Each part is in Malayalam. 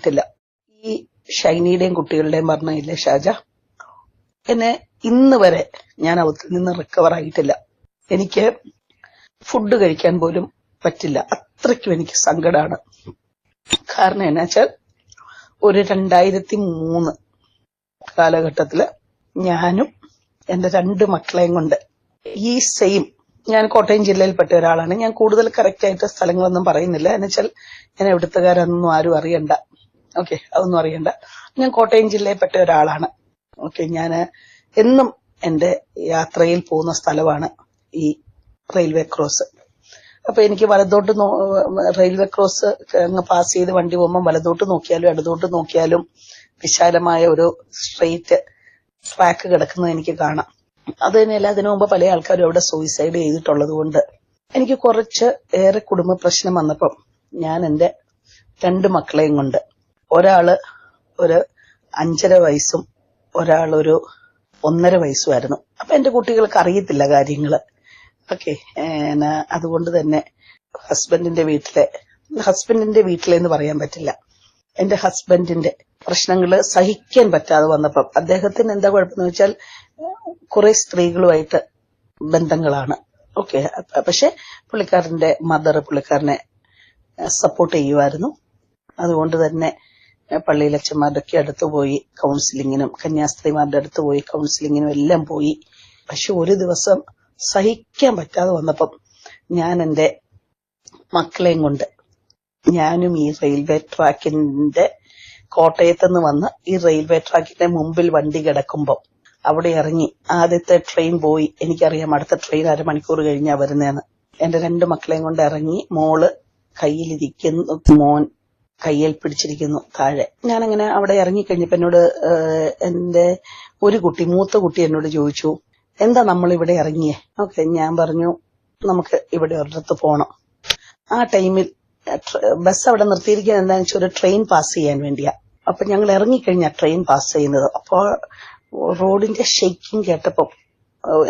ആയിട്ടില്ല ഈ ഷൈനിയുടെയും കുട്ടികളുടെയും മരണമില്ലേ ഷാജ? എന്നെ ഇന്ന് വരെ ഞാൻ അവത്തിൽ നിന്ന് റിക്കവർ ആയിട്ടില്ല. എനിക്ക് ഫുഡ് കഴിക്കാൻ പോലും പറ്റില്ല. അത്രയ്ക്കും എനിക്ക് സങ്കടമാണ് കാരണം എന്നാ വെച്ചാൽ ഒരു രണ്ടായിരത്തി മൂന്ന് കാലഘട്ടത്തിൽ ഞാനും എന്റെ രണ്ട് മക്കളെയും കൊണ്ട് ഈ സെയിം ഞാൻ കോട്ടയം ജില്ലയിൽപ്പെട്ട ഒരാളാണ്. ഞാൻ കൂടുതൽ കറക്റ്റ് ആയിട്ട് സ്ഥലങ്ങളൊന്നും പറയുന്നില്ല. എന്നുവെച്ചാൽ ഞാൻ എവിടുത്തുകാരൊന്നും ആരും അറിയണ്ട. ഓക്കെ അതൊന്നും അറിയണ്ട. ഞാൻ കോട്ടയം ജില്ലയിൽപ്പെട്ട ഒരാളാണ്. ഓക്കെ ഞാൻ എന്നും എന്റെ യാത്രയിൽ പോകുന്ന സ്ഥലമാണ് ഈ റെയിൽവേ ക്രോസ് അപ്പൊ എനിക്ക് വലത്തോട്ട് റെയിൽവേ ക്രോസ് അങ്ങ് പാസ് ചെയ്ത് വണ്ടി പോകുമ്പോൾ വലത്തോട്ട് നോക്കിയാലും ഇടതോട്ട് നോക്കിയാലും വിശാലമായ ഒരു സ്ട്രെയിറ്റ് ട്രാക്ക് കിടക്കുന്നത് എനിക്ക് കാണാം. അത് തന്നെയല്ല അതിനു മുമ്പ് പല ആൾക്കാരും അവിടെ സൂയിസൈഡ് ചെയ്തിട്ടുള്ളത് കൊണ്ട് എനിക്ക് കുറച്ച് ഏറെ കുടുംബ പ്രശ്നം വന്നപ്പം ഞാൻ എന്റെ രണ്ട് മക്കളെയും കൊണ്ട് ഒരാൾ ഒരു അഞ്ചര വയസ്സും ഒരാൾ ഒരു ഒന്നര വയസ്സുമായിരുന്നു. അപ്പൊ എന്റെ കുട്ടികൾക്ക് അറിയത്തില്ല കാര്യങ്ങൾ ഓക്കെ അതുകൊണ്ട് തന്നെ ഹസ്ബൻഡിന്റെ വീട്ടിലെ ഹസ്ബൻഡിന്റെ വീട്ടിലെന്ന് പറയാൻ പറ്റില്ല. എന്റെ ഹസ്ബൻഡിന്റെ പ്രശ്നങ്ങൾ സഹിക്കാൻ പറ്റാതെ വന്നപ്പം അദ്ദേഹത്തിന് എന്താ കുഴപ്പമെന്ന് വെച്ചാൽ കുറെ സ്ത്രീകളുമായിട്ട് ബന്ധങ്ങളാണ്. ഓക്കെ പക്ഷെ പുള്ളിക്കാരന്റെ മദർ പുള്ളിക്കാരനെ സപ്പോർട്ട് ചെയ്യുമായിരുന്നു. അതുകൊണ്ട് തന്നെ പള്ളിയിലച്ചന്മാരുടെ ഒക്കെ അടുത്ത് പോയി കൗൺസിലിങ്ങിനും കന്യാസ്ത്രീമാരുടെ അടുത്ത് പോയി കൗൺസിലിങ്ങിനും എല്ലാം പോയി. പക്ഷെ ഒരു ദിവസം സഹിക്കാൻ പറ്റാതെ വന്നപ്പം ഞാൻ എന്റെ മക്കളെയും കൊണ്ട് ഞാനും ഈ റെയിൽവേ ട്രാക്കിന്റെ കോട്ടയത്ത് നിന്ന് വന്ന് ഈ റെയിൽവേ ട്രാക്കിന്റെ മുമ്പിൽ വണ്ടി കിടക്കുമ്പോൾ അവിടെ ഇറങ്ങി ആദ്യത്തെ ട്രെയിൻ പോയി. എനിക്കറിയാം അടുത്ത ട്രെയിൻ അരമണിക്കൂർ കഴിഞ്ഞാ വരുന്നതെന്ന് എന്റെ രണ്ട് മക്കളെയും കൊണ്ട് ഇറങ്ങി മോൾ കയ്യിലിരിക്കുന്നു. മോൻ കയ്യിൽ പിടിച്ചിരിക്കുന്നു താഴെ. ഞാനങ്ങനെ അവിടെ ഇറങ്ങിക്കഴിഞ്ഞപ്പോ എന്നോട് എന്റെ ഒരു കുട്ടി മൂത്ത കുട്ടി എന്നോട് ചോദിച്ചു എന്താ നമ്മൾ ഇവിടെ ഇറങ്ങിയേ? ഓക്കെ ഞാൻ പറഞ്ഞു നമുക്ക് ഇവിടെ ഒരിടത്ത് പോണം. ആ ടൈമിൽ ബസ് അവിടെ നിർത്തിയിരിക്കുന്നത് എന്താണെന്ന് വെച്ചാൽ ഒരു ട്രെയിൻ പാസ് ചെയ്യാൻ വേണ്ടിയാ. അപ്പൊ ഞങ്ങൾ ഇറങ്ങിക്കഴിഞ്ഞാ ട്രെയിൻ പാസ് ചെയ്യുന്നത്. അപ്പോൾ റോഡിന്റെ ഷെയ്ക്കിങ് കേട്ടപ്പോ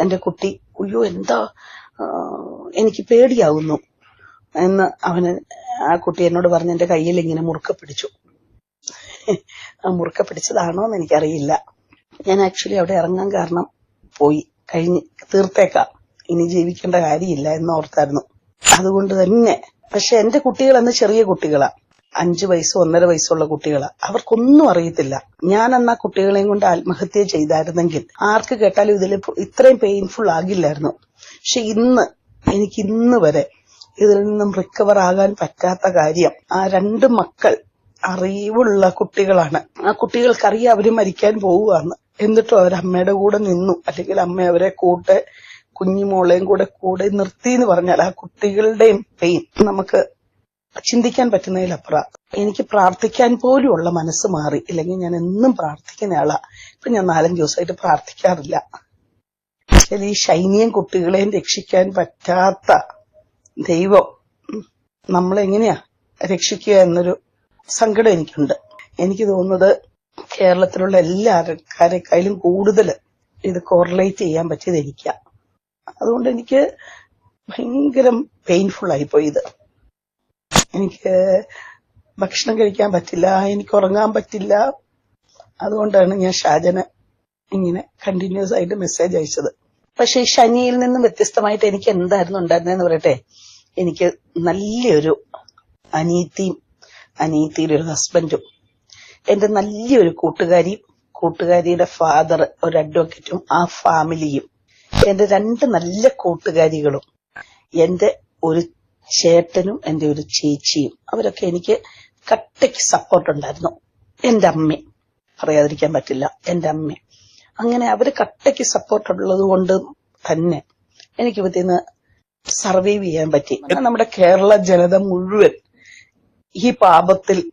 എന്റെ കുട്ടി അയ്യോ എന്താ? എനിക്ക് പേടിയാവുന്നു. എന്ന് അവന് ആ കുട്ടി എന്നോട് പറഞ്ഞ് എന്റെ കയ്യിൽ ഇങ്ങനെ മുറുക്ക പിടിച്ചു. ആ മുറുക്ക പിടിച്ചതാണോ എന്ന് എനിക്കറിയില്ല. ഞാൻ ആക്ച്വലി അവിടെ ഇറങ്ങാൻ കാരണം പോയി. കഴിഞ്ഞ് തീർത്തേക്കാം. ഇനി ജീവിക്കേണ്ട കാര്യമില്ല എന്ന് ഓർത്തായിരുന്നു. അതുകൊണ്ട് തന്നെ പക്ഷെ എന്റെ കുട്ടികൾ അന്ന് ചെറിയ കുട്ടികളാ. അഞ്ചു വയസ്സ് ഒന്നര വയസ്സുള്ള കുട്ടികളാ. അവർക്കൊന്നും അറിയത്തില്ല. ഞാൻ അന്ന് ആ കുട്ടികളെയും കൊണ്ട് ആത്മഹത്യ ചെയ്തായിരുന്നെങ്കിൽ ആർക്ക് കേട്ടാലും ഇതിൽ ഇത്രയും പെയിൻഫുൾ ആകില്ലായിരുന്നു. പക്ഷെ ഇന്ന് എനിക്ക് ഇന്ന് വരെ ഇതിൽ നിന്നും റിക്കവർ ആകാൻ പറ്റാത്ത കാര്യം. ആ രണ്ട് മക്കൾ അറിവുള്ള കുട്ടികളാണ്. ആ കുട്ടികൾക്കറിയാം അവർ മരിക്കാൻ പോവുകയാണ്. എന്നിട്ടും അവർ അമ്മയുടെ കൂടെ നിന്നു. അല്ലെങ്കിൽ അമ്മ അവരെ കൂട്ടെ കുഞ്ഞുമോളെയും കൂടെ കൂടെ നിർത്തി എന്ന് പറഞ്ഞാൽ ആ കുട്ടികളുടെയും പെയിൻ നമുക്ക് ചിന്തിക്കാൻ പറ്റുന്നതിലപ്പുറം. എനിക്ക് പ്രാർത്ഥിക്കാൻ പോലും ഉള്ള മനസ്സ് മാറി. ഇല്ലെങ്കിൽ ഞാൻ എന്നും പ്രാർത്ഥിക്കുന്ന ആളാ. ഇപ്പൊ ഞാൻ നാലഞ്ച് ദിവസമായിട്ട് പ്രാർത്ഥിക്കാറില്ല. ഈ ശൈനിയും കുട്ടികളെയും രക്ഷിക്കാൻ പറ്റാത്ത ദൈവം നമ്മളെങ്ങനെയാ രക്ഷിക്കുക എന്നൊരു സങ്കടം എനിക്കുണ്ട്. എനിക്ക് തോന്നുന്നത് കേരളത്തിലുള്ള എല്ലാ ആൾക്കാരെക്കാളും കൂടുതൽ ഇത് കോറിലേറ്റ് ചെയ്യാൻ പറ്റിയത് എനിക്കാ അതുകൊണ്ട് എനിക്ക് ഭയങ്കരം പെയിൻഫുൾ ആയിപ്പോയി ഇത് എനിക്ക് ഭക്ഷണം കഴിക്കാൻ പറ്റില്ല എനിക്ക് ഉറങ്ങാൻ പറ്റില്ല. അതുകൊണ്ടാണ് ഞാൻ ഷാജന് ഇങ്ങനെ കണ്ടിന്യൂസ് ആയിട്ട് മെസ്സേജ് അയച്ചത്. പക്ഷെ ഈ ശനിയിൽ നിന്നും വ്യത്യസ്തമായിട്ട് എനിക്ക് എന്തായിരുന്നു ഉണ്ടായിരുന്നതെന്ന് പറയട്ടെ? എനിക്ക് നല്ലൊരു അനീതിയും അനീതിയുടെ ഒരു ഹസ്ബൻഡും എന്റെ നല്ലൊരു കൂട്ടുകാരിയും കൂട്ടുകാരിയുടെ ഫാദർ ഒരു അഡ്വക്കേറ്റും ആ ഫാമിലിയും എന്റെ രണ്ട് നല്ല കൂട്ടുകാരികളും എന്റെ ഒരു ചേട്ടനും എന്റെ ഒരു ചേച്ചിയും അവരൊക്കെ എനിക്ക് കട്ടയ്ക്ക് സപ്പോർട്ട് ഉണ്ടായിരുന്നു. എന്റെ അമ്മ പറയാതിരിക്കാൻ പറ്റില്ല എന്റെ അമ്മ. അങ്ങനെ അവർ കട്ടയ്ക്ക് സപ്പോർട്ട് ഉള്ളത് കൊണ്ട് തന്നെ എനിക്ക് ഇതിന്ന് സർവൈവ് ചെയ്യാൻ പറ്റി. നമ്മുടെ കേരള ജനത മുഴുവൻ ഈ പാപത്തിൽ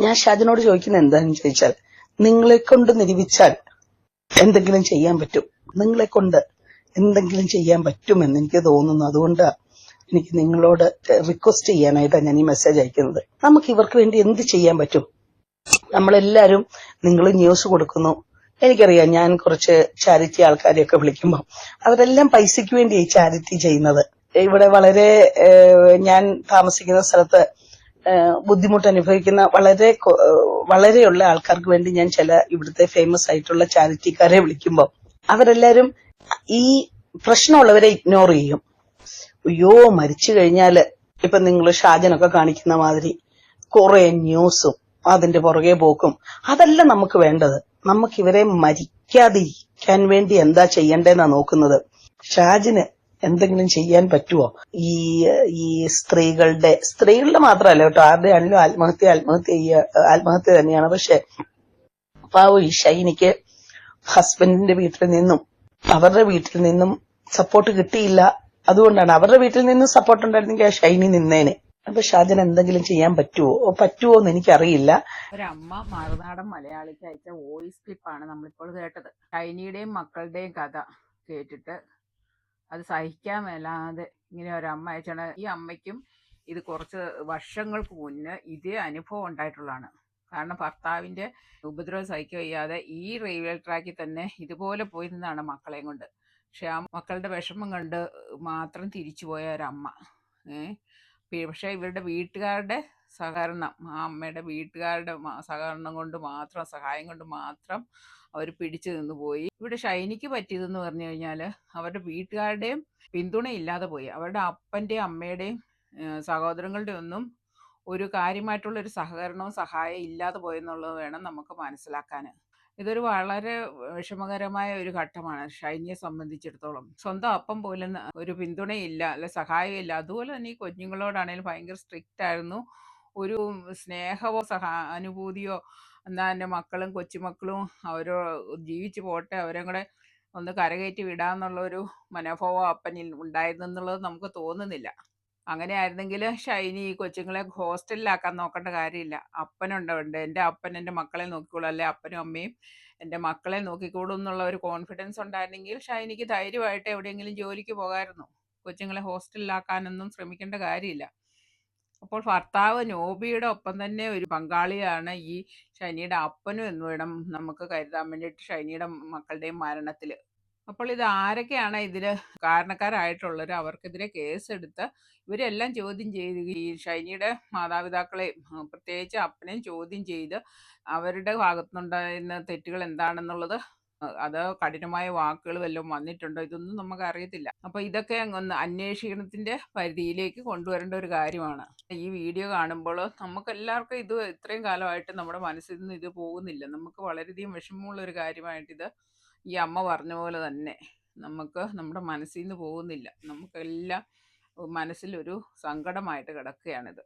ഞാൻ ഷാജിനോട് ചോദിക്കുന്നത് എന്താണെന്ന് ചോദിച്ചാൽ നിങ്ങളെ കൊണ്ട് നിരൂപിച്ചാൽ എന്തെങ്കിലും ചെയ്യാൻ പറ്റും. നിങ്ങളെ കൊണ്ട് എന്തെങ്കിലും ചെയ്യാൻ പറ്റുമെന്ന് എനിക്ക് തോന്നുന്നു. അതുകൊണ്ട് എനിക്ക് നിങ്ങളോട് റിക്വസ്റ്റ് ചെയ്യാനായിട്ടാണ് ഞാൻ ഈ മെസ്സേജ് അയക്കുന്നത്. നമുക്ക് ഇവർക്ക് വേണ്ടി എന്ത് ചെയ്യാൻ പറ്റും? നമ്മളെല്ലാരും നിങ്ങൾ ന്യൂസ് കൊടുക്കുന്നു. എനിക്കറിയാം ഞാൻ കുറച്ച് ചാരിറ്റി ആൾക്കാരെയൊക്കെ വിളിക്കുമ്പോൾ അവരെല്ലാം പൈസയ്ക്ക് വേണ്ടി ചാരിറ്റി ചെയ്യുന്നത്. ഇവിടെ വളരെ ഞാൻ താമസിക്കുന്ന സ്ഥലത്ത് ബുദ്ധിമുട്ട് അനുഭവിക്കുന്ന വളരെ വളരെയുള്ള ആൾക്കാർക്ക് വേണ്ടി ഞാൻ ചില ഇവിടുത്തെ ഫേമസ് ആയിട്ടുള്ള ചാരിറ്റിക്കാരെ വിളിക്കുമ്പോൾ അവരെല്ലാരും ഈ പ്രശ്നമുള്ളവരെ ഇഗ്നോർ ചെയ്യും. അയ്യോ മരിച്ചു കഴിഞ്ഞാൽ ഇപ്പൊ നിങ്ങൾ ഷാജനൊക്കെ കാണിക്കുന്ന മാതിരി കുറെ ന്യൂസും അതിന്റെ പുറകെ പോക്കും. അതല്ല നമുക്ക് വേണ്ടത്. നമുക്ക് ഇവരെ മരിക്കാതിരിക്കാൻ വേണ്ടി എന്താ ചെയ്യണ്ടെന്നാ നോക്കുന്നത്. ഷാജിന് എന്തെങ്കിലും ചെയ്യാൻ പറ്റുമോ ഈ ഈ സ്ത്രീകളുടെ സ്ത്രീകളുടെ മാത്രമല്ല കേട്ടോ ആരുടെ ആണെങ്കിലും ആത്മഹത്യ ആത്മഹത്യ ആത്മഹത്യ തന്നെയാണ്. പക്ഷെ പാവ ഈ ഷൈനിക്ക് ഹസ്ബൻഡിന്റെ വീട്ടിൽ നിന്നും അവരുടെ വീട്ടിൽ നിന്നും സപ്പോർട്ട് കിട്ടിയില്ല. അതുകൊണ്ടാണ് അവരുടെ വീട്ടിൽ നിന്നും സപ്പോർട്ട് ഉണ്ടായിരുന്നെങ്കിൽ ആ ഷൈനി നിന്നേനെ. അപ്പൊ ഷാജൻ എന്തെങ്കിലും ചെയ്യാൻ പറ്റുമോ പറ്റുമോ എന്ന് എനിക്കറിയില്ല. ഒരമ്മ മറുനാടൻ മലയാളിക്ക് അയച്ച വോയിസ് ക്ലിപ്പാണ് നമ്മളിപ്പോൾ കേട്ടത്. ഷൈനിയുടെയും മക്കളുടെയും കഥ കേട്ടിട്ട് അത് സഹിക്കാൻ മേലാതെ ഇങ്ങനെ ഒരമ്മ അയച്ചാണ്. ഈ അമ്മയ്ക്കും ഇത് കുറച്ച് വർഷങ്ങൾക്ക് മുന്നേ ഇതേ അനുഭവം ഉണ്ടായിട്ടുള്ളതാണ്. കാരണം ഭർത്താവിന്റെ ഉപദ്രവം സഹിക്കുക വയ്യാതെ ഈ റെയിൽവേ ട്രാക്കിൽ തന്നെ ഇതുപോലെ പോയി നിന്നാണ് മക്കളെയും കൊണ്ട്. പക്ഷെ ആ മക്കളുടെ വിഷമം കണ്ട് മാത്രം തിരിച്ചു പോയ ഒരമ്മ. ഏഹ് പക്ഷേ ഇവരുടെ വീട്ടുകാരുടെ സഹകരണം. ആ അമ്മയുടെ വീട്ടുകാരുടെ സഹകരണം കൊണ്ട് മാത്രം സഹായം കൊണ്ട് മാത്രം അവർ പിടിച്ചു നിന്ന് പോയി. ഇവിടെ ഷൈനിക്ക് പറ്റിയതെന്ന് പറഞ്ഞു കഴിഞ്ഞാൽ അവരുടെ വീട്ടുകാരുടെയും പിന്തുണ ഇല്ലാതെ പോയി. അവരുടെ അപ്പന്റെയും അമ്മയുടെയും സഹോദരങ്ങളുടെ ഒന്നും ഒരു കാര്യമായിട്ടുള്ള ഒരു സഹകരണവും സഹായം ഇല്ലാതെ പോയെന്നുള്ളത് വേണം നമുക്ക് മനസ്സിലാക്കാൻ ഇതൊരു വളരെ വിഷമകരമായ ഒരു ഘട്ടമാണ് ഷൈനിയെ സംബന്ധിച്ചിടത്തോളം. സ്വന്തം അപ്പം പോലും ഒരു പിന്തുണയില്ല അല്ലെ സഹായമില്ല. അതുപോലെ തന്നെ ഈ കുഞ്ഞുങ്ങളോടാണെങ്കിലും ഭയങ്കര സ്ട്രിക്റ്റ് ആയിരുന്നു ഒരു സ്നേഹമോ സഹാനുഭൂതിയോ എന്നാ എന്റെ മക്കളും കൊച്ചുമക്കളും അവരോ ജീവിച്ചു പോട്ടെ അവരെ കൂടെ ഒന്ന് കരകയറ്റി വിടാന്നുള്ളൊരു മനോഭാവം അപ്പനിൽ ഉണ്ടായിരുന്നു എന്നുള്ളത് നമുക്ക് തോന്നുന്നില്ല. അങ്ങനെ ആയിരുന്നെങ്കിൽ ഷൈനി ഈ കൊച്ചുങ്ങളെ ഹോസ്റ്റലിലാക്കാൻ നോക്കേണ്ട കാര്യമില്ല. അപ്പനുണ്ട് എന്റെ അപ്പൻ എന്റെ മക്കളെ നോക്കിക്കോളും. അല്ലെ അപ്പനും അമ്മയും എന്റെ മക്കളെ നോക്കിക്കോളും എന്നുള്ള ഒരു കോൺഫിഡൻസ് ഉണ്ടായിരുന്നെങ്കിൽ ഷൈനിക്ക് ധൈര്യമായിട്ട് എവിടെയെങ്കിലും ജോലിക്ക് പോകാമായിരുന്നു. കൊച്ചുങ്ങളെ ഹോസ്റ്റലിലാക്കാനൊന്നും ശ്രമിക്കേണ്ട കാര്യമില്ല. അപ്പോൾ ഭർത്താവ് നോബിയുടെ ഒപ്പം തന്നെ ഒരു പങ്കാളിയാണ് ഈ ഷൈനിയുടെ അപ്പനും എന്ന് വേണം നമുക്ക് കരുതാൻ വേണ്ടിയിട്ട് ഷൈനിയുടെ മക്കളുടെയും മരണത്തിൽ അപ്പോൾ ഇത് ആരൊക്കെയാണ് ഇതിൽ കാരണക്കാരായിട്ടുള്ളവർ അവർക്കെതിരെ കേസെടുത്ത് ഇവരെല്ലാം ചോദ്യം ചെയ്ത് ഈ ഷൈനിയുടെ മാതാപിതാക്കളെയും പ്രത്യേകിച്ച് അപ്പനെയും ചോദ്യം ചെയ്ത് അവരുടെ ഭാഗത്തുനിന്നുണ്ടായിരുന്ന തെറ്റുകൾ എന്താണെന്നുള്ളത് അത് കഠിനമായ വാക്കുകൾ വല്ലതും വന്നിട്ടുണ്ടോ? ഇതൊന്നും നമുക്ക് അറിയത്തില്ല അപ്പൊ ഇതൊക്കെ ഒന്ന് അന്വേഷണത്തിന്റെ പരിധിയിലേക്ക് കൊണ്ടുവരേണ്ട ഒരു കാര്യമാണ്. ഈ വീഡിയോ കാണുമ്പോൾ നമുക്ക് എല്ലാവർക്കും ഇത് ഇത്രയും കാലമായിട്ട് നമ്മുടെ മനസ്സിൽ നിന്ന് ഇത് പോകുന്നില്ല. നമുക്ക് വളരെയധികം വിഷമമുള്ള ഒരു കാര്യമായിട്ട് ഇത് ഈ അമ്മ പറഞ്ഞ പോലെ തന്നെ നമുക്ക് നമ്മുടെ മനസ്സിൽ നിന്ന് പോകുന്നില്ല. നമുക്കെല്ലാം മനസ്സിലൊരു സങ്കടമായിട്ട് കിടക്കുകയാണിത്.